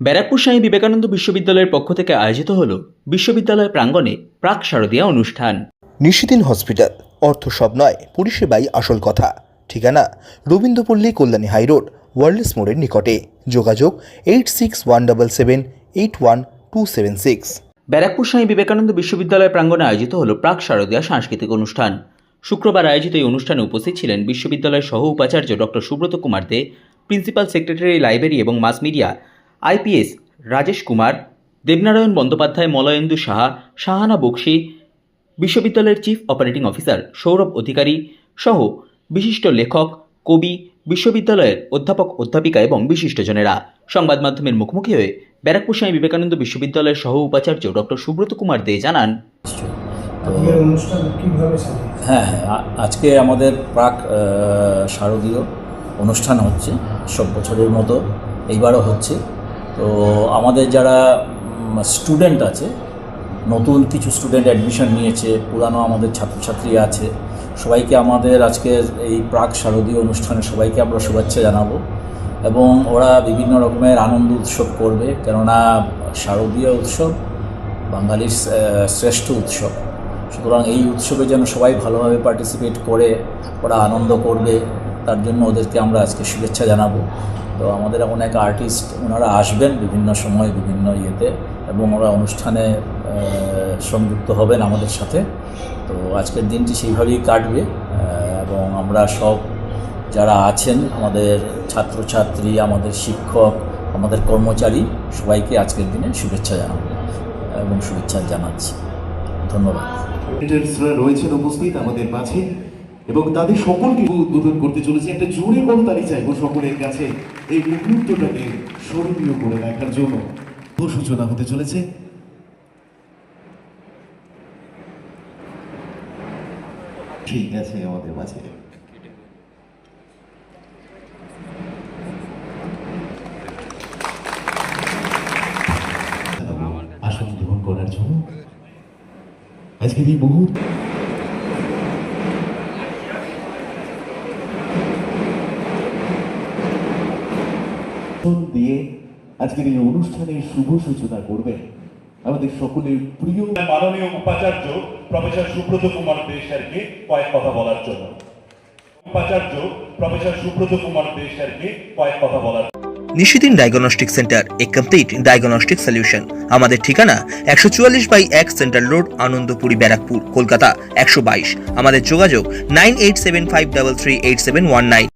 ব্যারাকপুর স্বামী বিবেকানন্দ বিশ্ববিদ্যালয়ের পক্ষ থেকে আয়োজিত হল বিশ্ববিদ্যালয় প্রাঙ্গণে প্রাক শারদীয়া অনুষ্ঠান। নিশিদিন হসপিটাল অর্থ সব নয় পরিষেবাই আসল কথা। ঠিকানা রবীন্দ্রপল্লী কল্যাণী হাইরোড ওয়ার্ল্ডস মোড়ের নিকটে। যোগাযোগ eight six one double seven eight one two seven six. Barrackpore Swami Vivekananda বিশ্ববিদ্যালয় প্রাঙ্গণে আয়োজিত হল প্রাক শারদীয়া সাংস্কৃতিক অনুষ্ঠান। শুক্রবার আয়োজিত এই অনুষ্ঠানে উপস্থিত ছিলেন বিশ্ববিদ্যালয়ের সহ উপাচার্য doctor Subrata Kumar De principal secretary library এবং mass media IPS Rajesh Kumar Debnarayan Bandyopadhyay Malayendu Saha Shahana Bakshi বিশ্ববিদ্যালয়ের chief operating officer Sourav Adhikari সহ বিশিষ্ট লেখক কবি বিশ্ববিদ্যালয়ের অধ্যাপক অধ্যাপিকা এবং বিশিষ্টজনেরা। সংবাদ মাধ্যমের মুখোমুখি হয়ে ব্যারাকপুর স্বামী বিবেকানন্দ বিশ্ববিদ্যালয়ের সহ উপাচার্য ডক্টর সুব্রত কুমার দে জানান সাজিয়েছে হ্যাঁ আজকে আমাদের প্রাক শারদীয় অনুষ্ঠান হচ্ছে সব বছরের মতো এইবারও হচ্ছে। তো আমাদের যারা স্টুডেন্ট আছে, নতুন কিছু স্টুডেন্ট অ্যাডমিশন নিয়েছে, পুরানো আমাদের ছাত্রছাত্রী আছে, সবাইকে আমাদের আজকের এই প্রাক শারদীয় অনুষ্ঠানে সবাইকে আমরা শুভেচ্ছা জানাব এবং ওরা বিভিন্ন রকমের আনন্দ উৎসব করবে, কেননা শারদীয় উৎসব বাঙালির শ্রেষ্ঠ উৎসব। সুতরাং এই উৎসবে যেন সবাই ভালোভাবে পার্টিসিপেট করে, ওরা আনন্দ করবে, তার জন্য ওদেরকে আমরা আজকে শুভেচ্ছা জানাব। তো আমাদের অনেক আর্টিস্ট ওনারা আসবেন বিভিন্ন সময়, বিভিন্ন ইয়েতে এবং ওরা অনুষ্ঠানে সংযুক্ত হবেন আমাদের সাথে। তো আজকের দিনটি সেইভাবেই কাটবে এবং আমরা সব যারা আছেন, আমাদের ছাত্রছাত্রী, আমাদের শিক্ষক, আমাদের কর্মচারী, সবাইকে আজকের দিনে শুভেচ্ছা জানাব এবং শুভেচ্ছা জানাচ্ছি। ধন্যবাদ। রয়েছেন উপস্থিত, আমাদের মাঝে এবং তাদের সকলকে উদ্বোধন করতে চলেছে একটা জোরে করতালি চাইব সকলের কাছে। এই মুহূর্তটাকে স্মরণীয় করে রাখার জন্য সূচনা হতে চলেছে। ঠিক আছে, আমাদের মাঝে। আসন গ্রহণ করার জন্য আজকের এই মুহূর্ত দিয়ে আজকের এই অনুষ্ঠানের শুভ সূচনা করবেন। আমাদের সকলের প্রিয় মাননীয় উপাচার্য প্রফেসর সুব্রত কুমার দে স্যারকে কয়েক কথা বলার জন্য। উপাচার্য প্রফেসর সুব্রত কুমার দে স্যারকে কয়েক কথা বলার Nishidin diagnostic centre, a complete diagnostic solution. আমাদের ঠিকানা একশো চুয়াল্লিশ বাই এক সেন্ট্রাল রোড, আনন্দপুরি, ব্যারাকপুর, কলকাতা, একশো বাইশ। আমাদের যোগাযোগ nine eight seven five double three eight seven one nine.